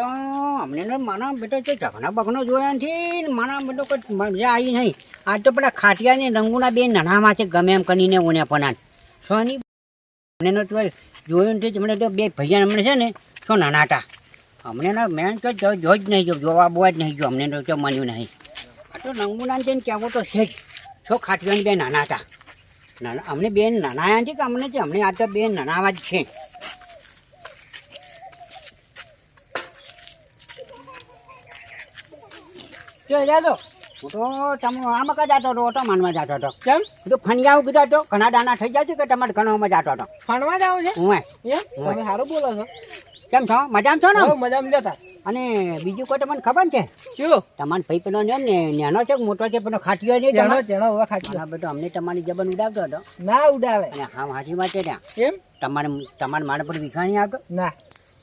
તો અમને મારા માના બેટો છે ઝઘડા બગનો જોયા નથી. માના બેટો કોઈ મજા આવી નહીં. આ તો પેલા ખાટિયાની રંગુના બે નાનામાં છે, ગમે એમ કરીને ઓને પણ સોની અમને તો જોયું નથી. હમણે તો બે ભૈયા હમણે છે ને છો નાના હતા અમને ના મેં તો જો જો નહીં જો જોવા બોવા જ નહીં જો અમને તો માન્યું નહીં. આ તો રંગુના છે ને કહેવું તો છે જ. છો ખાટિયાની બે નાના હતા નાના અમને બેન નાના છે કે અમને છે? અમને આ તો બેન નાનામાં જ છે. તો જા હું તો તમે આમાં કા જાતો હતો? ઓટો માનમાં જાતો હતો. કેમ? તો ફણિયાઓ કીધો હતો. ઘણા દાના થઈ જાય છે કે તમારે ઘણોમાં જાતો હતો? ફણવા જાવ છે? હું એમ? તમે સારું બોલો છો. કેમ છો? મજામાં છો ને? મજામાં અને બીજું કોઈ તમને ખબર છે? શું? તમારો ભાઈ પેલો ને ને નાનો છે મોટો છે પેલો ખાટીયો નહીં જાણો તમારો? ચણો હવે હા બેટો અમને તમારી જબન ઉડાવતો હતો. ના ઉડાવે. હા હાજી વાત છે ત્યાં. એમ તમારે તમારે મારા પર વિખાણી આવતો? ના.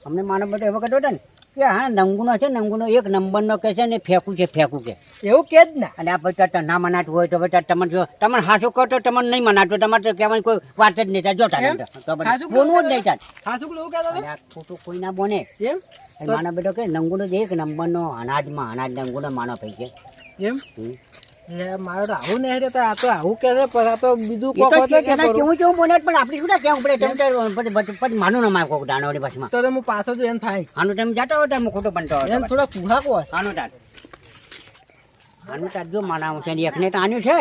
અમને મારા પર એવો કહેતો હતો ને કે હા નંગુનો છે નંગુનો એક નંબરનો કે છે ને ફેંકું છે ફેંકું કે. એવું કે જ ના. અને આ પછી ના મનાતું હોય તો પછી તમારે જો તમારે હાસું કહો તો તમને નહીં મનાતું તમારે તો કહેવાની કોઈ વાત જ નહીં થાય. જોતા બોલવું જ નહીં થાય. ખાસું એવું કહેતો ખોટું કોઈ ના બોને એમ? માનો બેટો કે નંગુનો એક નંબરનો અનાજમાં અનાજ નંગુનો માનો થઈ છે એમ? એટલે તો આવું નહીં રે આ તો આવું કે છે પણ આ તો બીજું કોક કે કેવું કેવું બોલે પણ આપણે શું ના કેવું? પડે તમે માનું ના માર કોક દાણોની બસમાં. તો હું પાછો જ એમ થાય. આનું જાતો હોય હું ખોટું બનતો હોય. થોડા કુહા કો આનું તાર. જો માનાવું છે ને એકને તો છે.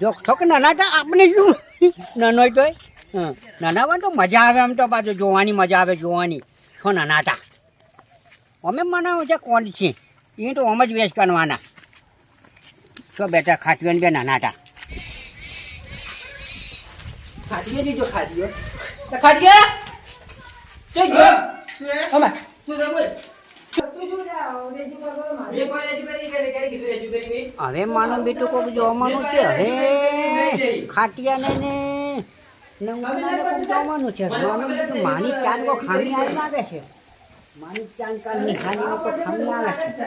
જો ઠોક નાના તો આપણે શું? નાનો હોય તોય. નાના હોય તો મજા આવે આમ તો પાછું જોવાની મજા આવે જોવાની. છો નાના હતા. અમે મનાવું છે કોણ છે? એ તો આમ જ વેસ્ટ કરવાના છો બેટા ખાસી બે નાના હતા દીધો તો તે જો. અમાર. તું બોલ. શું હવે માનું બેટું કોક જોવાનું છે. હવે ખાટિયા ને ને જોવાનું છે. માનું બેટું માની ચાંદ કો ખામી આવી લાગે છે? માની ચાંદ કાલ નિહાની કો ખામી આવે છે.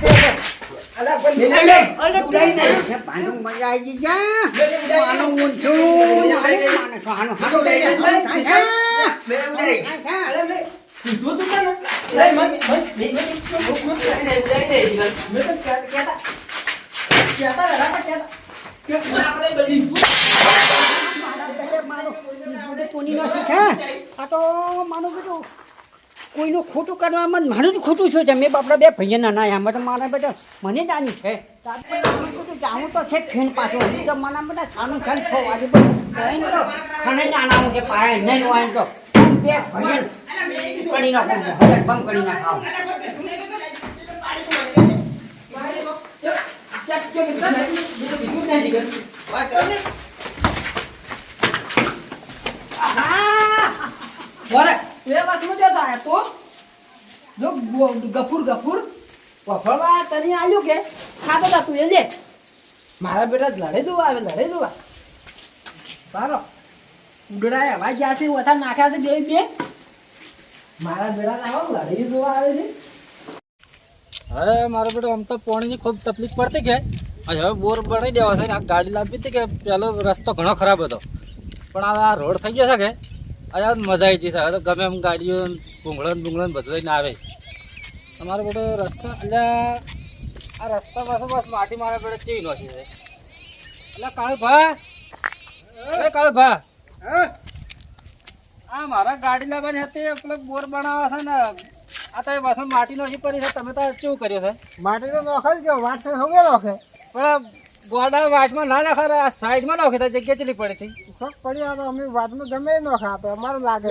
છે. તું મને કીધું કોઈનું ખોટું કરવામાં મારું જ ખોટું શું છે. મેં બાપડા બે ભાઈ નાના આમાં તો મારા બેટા મને જ છે. જાણું તો છે ફેન પાછું. હજી તો મારા બધા છાનું છાન છો. આજે બધું ખણે જ આનાવું છે. પાયે નહીં હોય તો. બે ભાઈ કરી નાખો. હવે બંધ કરી નાખાવ. વરે એ વાતમાં જતા આયા તો? જો ગફુર ગફુર. વફળવા તને આવ્યું કે? ખાતો તા તું મારા બેટા લડે જોવા આવે, લડે જોવા. સારો. ઉડડાય હવા ગયા છે ઓછા નાખ્યા છે બે બે. મારા બેટા ના લડે જોવા આવે છે. હવે મારો બેટો, આમ તો પાણીની ખૂબ તકલીફ પડતી કે. હવે બોર બનાવી દેવા છે આ ગાડી લાવવી હતી કે, પેલો રસ્તો ઘણો ખરાબ હતો. પણ આ આ રોડ થઈ ગયો છે કે? હવે મજા આવી જશે હવે તો ગમે એમ ગાડીઓ ભૂંગળો ભૂંગળન ભૂંગળો ને બધું લઈને આવે. અમારો બેટો રસ્તો એટલે આ રસ્તા પાસે બસ માટી મારા પડે ચેવી નો છે એટલે કાળુ ભા અરે કાળુ ભા આ મારા ગાડી લાવવાની હતી પેલો બોર બનાવવા છે ને. આ તો બસ માટી નોખી પડી છે? તમે તો શું કર્યું છે? માટી તો નોખે જ કે વાત હવે નોખે. પણ ગોડા વાચમાં ના નાખે આ સાઈડમાં નોખે તો જગ્યા ચલી પડી હતી? શોખ પડ્યા તો અમે વાતમાં ગમે ન ખાતો અમારું લાગે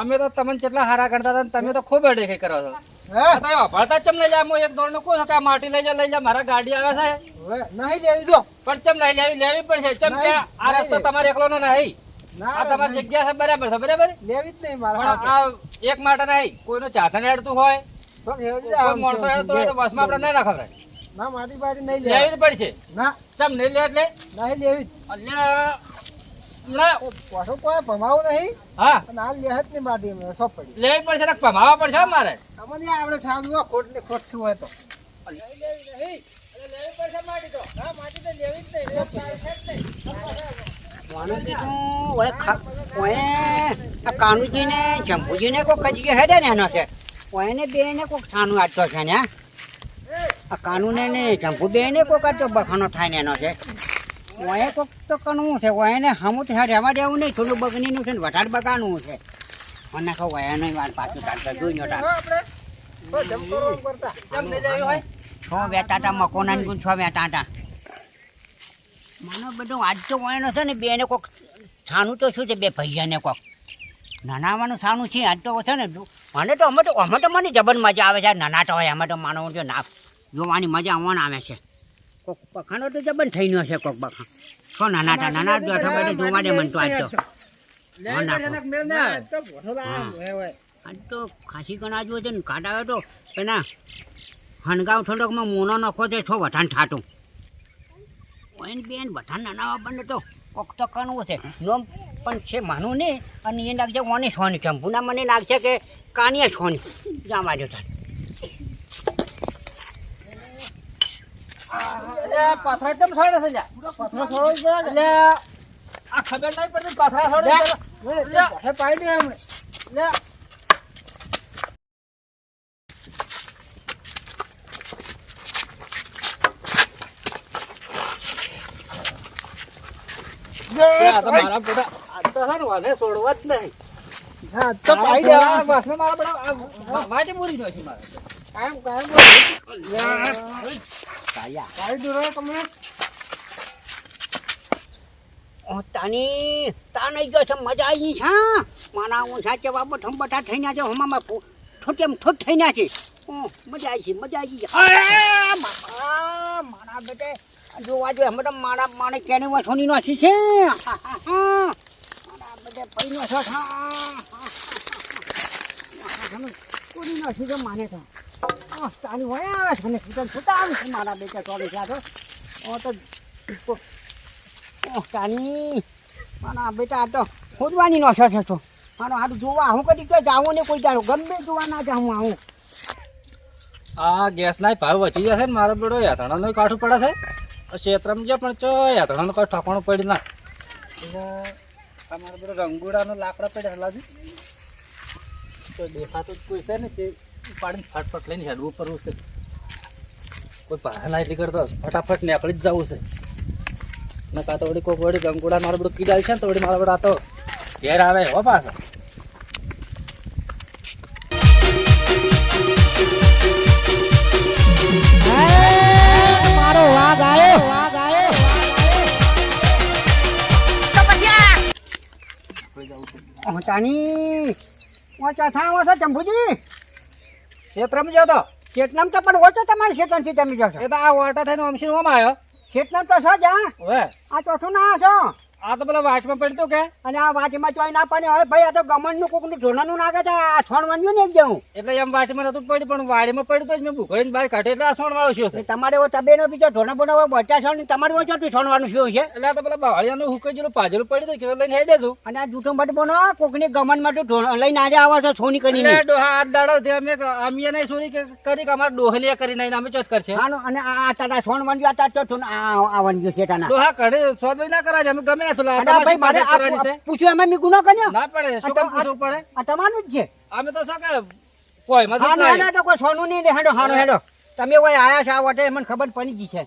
અમે તો તમને કેટલા હારા ગણતા હતા તમે તો ખૂબ અડેખી કરો છો. હે? આ તો અભાળતા ચમ લઈ જા હું એક દોડનું કહું કે માટી લઈ જા લઈ જા મારા ગાડી આવે છે. નહીં લેવી દો પણ ચમ લઈ લેવી લેવી પડશે ચમ કે આ રસ્તો તમારે એકલો નો નહીં. આ તમારી જગ્યા છે બરાબર છે બરાબર? લેવી જ નહીં મારા આ એક માટે નહીં કોઈનો ચાથણ હેડતું હોય. માણસો હેડતું હોય તો બસમાં આપણે ના નાખે ના માટી બાટી નહીં લેવી. પડશે. ના. ચમ નહીં લે એટલે? નહીં લેવી જ. ના, પાછો કોઈ ભમાવું નહીં. હા. અને હાલ લેહતની માટી સો પડી. લેવી પડશે ને કમાવા પડશે મારે. આપણે ખોટ ને ખોટ શું હોય તો. કોનું કીધું ઓય ખા ઓય આ કાનુજીને જંબુજીને કોક કજીએ હેડે ને એનો છે. કોઈને બે ને કોક છાનું આટતો છે ને હા? આ કાનુને ને જંબુ બેને કોક આટતો બખાનો થાય ને એનો છે. ઓય કોક તો કણવું છે ઓયને હમું તો રહેવા દેવું નહીં, થોડું બગનીનું છે ને વધારે બગાનું છે. મને કહું ઓય નહીં વાર પાછું ચાલતો જોઈ નો તાર. છ વેટાટા મકોના ને છ વેટાટા મને બધું આજ તો વયનો છે ને, બેને કોક છાનું તો શું છે, બે ભૈયાને કોક. નાનાવાનું સાનું છે, આજ તો છે ને મને તો અમે તો અમે તો મને જબર મજા આવે છે નાના તો હોય, અમે તો માનો જો ના જોવાની મજા આવવાને આવે છે. કોક બખાનો તો જબન થઈ ગયો છે કોક બખા છો નાના તા નાના બેઠો બેઠો જોવા દે મન તો આજ તો. આજ ખાસી ગણા જો છે ને કાઢાવે તો પેલા હનગાવ થોડોકમાં મોનો નખો છે છો વઠાણ ઠાટું. ઓઈન બેન વઠાણ નાના બંને તો કોક તો કણવું છે નોમ પણ છે માનું નહીં અને એ નાખશે ઓની સોની ચંપુના મને લાગશે કે કાનિયા સોની જાવા થાય પાથરા કેમ છોડે છે? પથરો છોડવો પડે એટલે આ ખબર નહીં પડતી પાથરા છોડે પાડી દે હમણે લે. મારા બેટા આ તો છે ને છોડવા જ નહીં. હા તો મારા બેટા માટી પૂરી જોઈશે મારે. કાયમ કાયમ કાયા પાડી દો રે તમને તાની તા નહીં જો છે મજા આવી છે માના હું સાચે બાબો ઠંબટા થઈ ના છે હમામાં ઠોટેમ ઠોટ થઈ ના છે મજા આવી છે મજા આવી છે મારા બેટે જોવા જોઈએ તો મારા માણે કેને વાછોની નો છે મારા બેટે પૈ નો છો કોની નો છે માને તો તાની હોય આવે છૂટા આવે મારા બેટા છે તો ઓ તો ઓહ, તાની મારા બેટા તો ખોદવાની નો છે તો. મારો હારું જોવા હું કદી ક્યાં જાવું ને કોઈ જાણું ગમે જોવા ના જાઉં આવું. આ ગેસના ભાવ વચી જશે ને મારો બેડો યાત્રાનો કાઠું પડે છે. ક્ષેત્રમાં જે પણ ચો યાત્રાનું કોઈ ઠકાણું પડી ના. તમારો બેડો રંગોળાનો લાકડા પડ્યા હલાજુ તો દેખાતું જ કોઈ છે ને તે ઉપાડીને ફટફટ લઈને હેડવું પડવું છે. કોઈ બહાર ના એટલી કરતો ફટાફટ નીકળી જ જવું છે. ને કાં તો વળી કોઈ વળી ગંગોડા મારો બધું કીધા છે ને તો વળી મારા બધા તો ઘેર આવે હો પાછા. મારો વાઘ આવ્યો. વાઘ આવ્યો થા ઓછા ચંપુજી ક્ષેત્રમાં જો તો. શેતનામ તો પણ ઓછો તમારે શેતનથી તમે જશો એ તો આ ઓટા થઈને અમશી ઓમાં આવ્યો શેતનામ તો છો જ આ ચોથું ના છો આ તો પેલા વાટમાં પડતો કે? અને આ વાંચમાં ચોઈ ના પડે હવે ભાઈ આ તો ગમનનું કોકનું ઢોલાનું નાખે છે આ સોણ વાંધ્યું ને એક એટલે એમ વાંચમાં નતું પડ્યું પણ વાડીમાં પડ્યું તો જ મેં ભૂખડીને બહાર કાઢે એટલે આ સોણ વાળો છે તમારે ઓ તબેનો બીજો ઢોણા બોના બચા છો ને તમારે સોણ વાળું શું છે. એટલે આ તો પેલા બાવળિયાનું ગયેલું પાજેલું પડ્યું પડી કે લઈને હેડે દેજો અને આ જૂઠો મટ બોનો કોકની ગમન માટે લઈને આજે આવો છો સોની કરીને. ને ડોહા હાથ દાડાવથી અમે અમે નહીં સોની કરી કે અમારે ડોહલિયા કરી નહીં અમે ચોથ કરશે. અને આ તારા સોન વાંધ્યું આ તાર તો આ વાંધ્યું છે તાના ડોહા કઢે સોદ ના કરાય અમે ગમે એટલું અને આ મારે તમારે કરવાની છે? આ પૂછ્યું એમાં મેં ગુનો કર્યો? ના પડે શું કામ પૂછવું પડે? આ તમારું જ છે. અમે તો શું કે કોઈ મતલબ ના ના તો કોઈ સોનું નહીં હેડો હારો હેડો તમે કોઈ આયા છે આ વટે મને ખબર પડી ગઈ છે.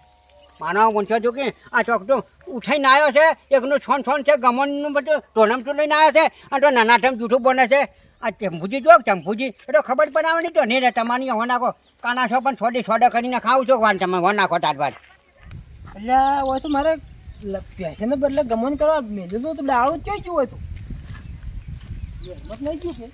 માનવ વંશો જો કે આ ચોકટો ઉઠાઈને આવ્યો છે એકનું છોન છોન છે ગમનનું બધું ટોનમ ટો લઈને આવ્યો છે અને તો નાના ઠમ જૂઠું બને છે. આ ચંપુજી જો ચંપુજી? એ તો ખબર પડવાની તો નહીં રે તમારી હો નાખો. કાના છો પણ છોડી છોડે કરીને ખાવું છો વાન તમે હો નાખો તાર વાત એટલે હોય તો મારે પેશને બદલે ગમન કરવા મેલું તો દાળું જ જોઈ હોય તો? હિંમત નહીં કે?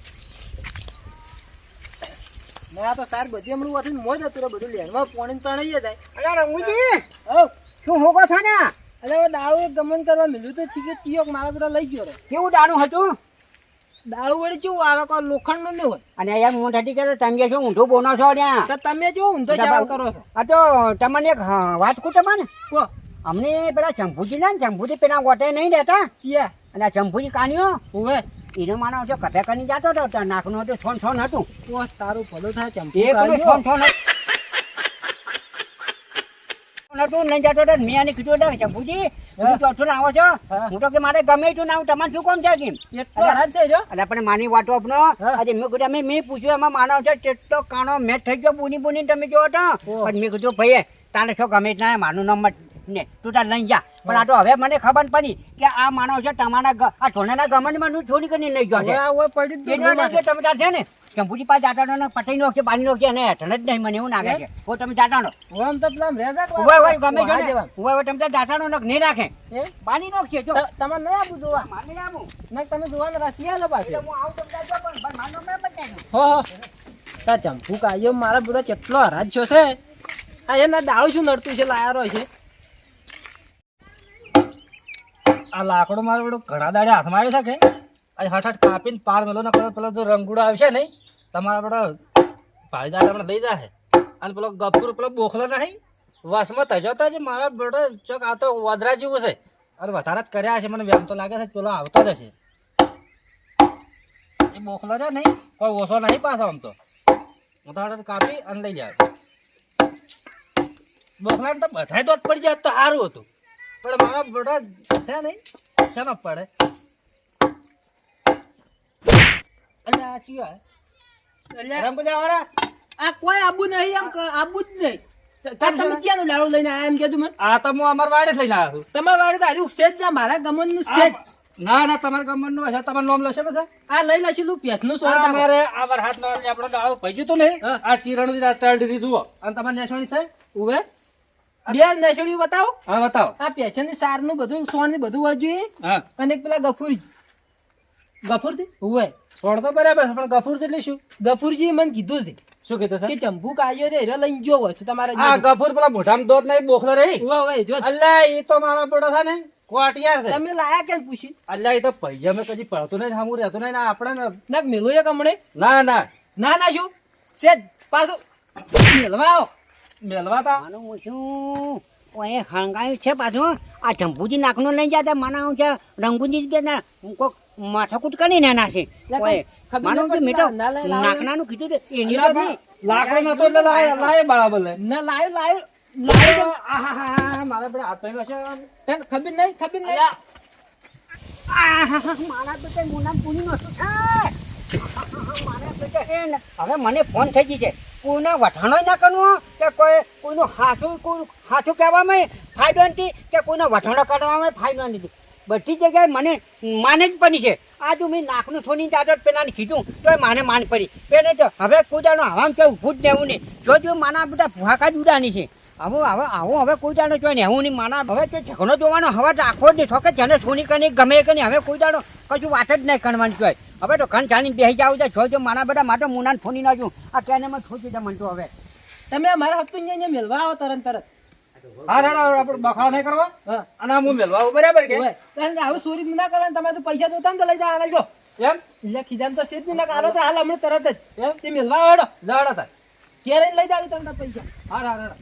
ના તો સાર બધી હમણાં વાથી મોજ હતું રે બધું લેનમાં પોણી ત્રણેય જાય અરે રંગુજી! હવ શું હોકો છો ને? એટલે હવે દાળું એક ગમન કરવા મેલું તો છે કે તિયોક મારા બધા લઈ ગયો રે. કેવું દાણું હતું? દાળું વળી કેવું આવે કોઈ લોખંડનું નહીં હોય. અને અહીંયા મોઢાથી કે તમે શું ઊંધું બોનો છો ત્યાં? તમે જો ઊંધો સવાલ કરો છો? આ તો તમને એક હા, વાત કહું તમને કહો અમને પેલા શંભુજી ના શંભુજી પેલા ગોટે નહીં રહેતા? ચિયા. અને આ ચંપુજી કાનીઓ ઉવે એનો માનો છે કપે કરી જતો હતો તો નાકનું હતું છોન છોન હતું. ઓ તારું ભલું થાય ચંપુ કાઢ્યો. છોન છોન હતું. નહીં જતો તો મેં આને કીધું ચંપુજી તમે ચોથું આવો છો? હું. તો કે મારે ગમે તું ના તમારે શું કામ છે કેમ? એટલો આપણે માની વાતો આપનો. આજે મેં કીધું અમે મેં પૂછ્યું એમાં માનો છે કેટલો કાણો મેચ થઈ ગયો બુની બુની તમે જો હતો ઓહ. પણ મેં કીધું ભાઈ તારે શું ગમે ના મારું નામ ને તું તાર લઈ જા. પણ આ તો હવે મને ખબર પડી કે આ માણસ છે તમારા આ ઢોનાના ગમનમાં નું છોડી કરીને લઈ ઓય જ નહીં લાગે તમે તાર છે ને ચંપુજી પાસે જાતા ને પટાઈ નો કે બાની નો કે ને હેઠળ જ નહીં મને એવું લાગે છે. ઓ તમે જાતા નો હવે તો પેલા રેજા કે હોય ગમે છે ને? જેવા. હોય તમે જાતા નો નહીં રાખે. પાણી બાની નો છે જો. ત- તમારે નહીં આપવું જોવા? મારે નહીં આપું. ના તમે જોવાના રસિયા લો પાસે હું આવું તમે જાજો પણ પણ મારું નામ ના હો હો. તા ચંપુ કાયો મારા બુરા કેટલો હરાજ છો છે? આ એના દાળું શું નડતું છે લાયારો છે? આ લાકડો મારો બધું ઘણા દાડે હાથમાં આવી શકે આજે હઠ કાપીને પાર મેલો ને કરો પેલો જો રંગુડો આવશે નહીં, તમારા બધા ભાઈદાર આપણે લઈ જાય અને પેલો ગપુર પેલો બોખલો નહીં વસમાં તજો તો જ મારા બેટો ચોક આ તો વધરા જેવું છે. અરે વધારે જ કર્યા છે મને વેમ તો લાગે છે, પેલો આવતો જ હશે. એ બોખલો છે નહીં, કોઈ ઓછો નહીં પાછો આમ તો. હું તો હઠ કાપી અને લઈ જાય બોખલાને તો બધાય દોત પડી જાય તો સારું હતું. પણ મારા બેટા છે નહીં શેનો પડે? અલ્યા આ ચિયો હે? આ કોઈ આબુ નહીં એમ આબુ જ નહીં. તમે ક્યાંનું લાડુ લઈને આયા એમ કીધું મને? આ તો હું અમાર વાડે લઈને આવ્યો છું. તમારા વાળી તો હાર્યું સેજ ના મારા ગમનનું સેજ. ના ના તમારા ગામનું હશે તમારું નામ લેશે ને આ લઈ પેથનું સોળ. આ વાર હાથ નો આપણો ભજ્યું તું નહીં? આ ચીરણ તળડી દીધું અને તમારે નેસવાની છે? ઉવે? બે નસડીયું બતાવો. હા બતાવો. આ પેશનની સારનું બધું સોણની બધું વળજ્યું અને એક પેલા ગફુરજી. ગફુરજી? ઉવે. સોળ તો બરાબર છે પણ ગફુર એટલે શું? ગફુરજી મને કીધું છે શું કીધું કે ચંપુ કાયો રે લઈને ગયો હોય તો તમારે આ ગફુર પેલા મોઢામાં દોત નહીં બોખલો રહી. ઉવે ઉવે જો અલ્યા એ તો મારા બેટો છે ને કોટિયાર છે. તમે લાયા કેમ પૂછી? અલ્યા એ તો પૈસા મેં કદી પડતું નહીં સામું રહેતું નહીં ને આપણે નાક મેલું એક હમણે. ના ના. ના ના શું? સેજ પાછો. મેલવા આવો. મેલવા તા આનું હું શું ઓય હંગાયું છે પાછું આ જંબુજી નાકનો લઈ જતા હું છે. રંગુજી કે ના કોક માથાકૂટ કરીને નાખે ઓય માનો કે ના લાવ્યો. નાકનાનું કીધું તે એની તો નહીં લાકડો નતો એટલે લાય લાય બરાબર લે ના લાય લાય લાય આહાહા, મારા બડે હાથ પૈનો છે. તને ખબર નહીં ખબર નહીં. આહાહા, મારા બેટા મુનામ પૂરી નતું થાય. ને, હવે મને ફોન થઈ ગઈ છે. કોઈના વઠાણો ના કરવો કે કોઈ, કોઈનું હાથું, કોઈ હાથું કહેવામાં ફાયદો નથી કે કોઈનો વઠાણો કરવામાં ફાયદો નથી. બધી જગ્યાએ મને માને જ પડી છે. આજુ મેં નાકનું થોડી દાદર પેલાને કીધું તો માને માન પડી. પેલે તો હવે કુદાનો હવામાં કે ઊભું જ રહેવું નહીં. જો જો માના બધા ભૂહાકા જ ઉડાની છે. હવે હવે આવું, હવે કોઈ દાડો જોઈએ ને એવું નહીં, માના, હવે તો ઝઘડો જોવાનો હવે રાખવો જ નહીં. ઠોકે જેને સોની કરી ગમે નહીં હવે કોઈ દાડો કશું વાત જ નહીં કરવાની જોઈએ હવે તો કણ ચાલીને બેસી જાવ છે. જોજો મારા બધા માટે મુનાને ફોની નાખ્યું. આ કેને માં છોડી દે મન તો હવે? તમે અમારા હતું અહીંયા મેળવા આવો તરત તરત. હા રાડા આપણે બખાડા નહીં કરવા. અને હું મેળવા આવું બરાબર કે? આવું ચોરી ના કરે તમે તો પૈસા જોતા ને તો લઈ જવાના જો. એમ? એટલે ખીજામ તો સીધ ના કાઢો તો હાલ હમણાં તરત જ. એમ? તે મેલવા આવડો. લાડા થાય ક્યારે લઈ જાવ તમને પૈસા. હા રાડા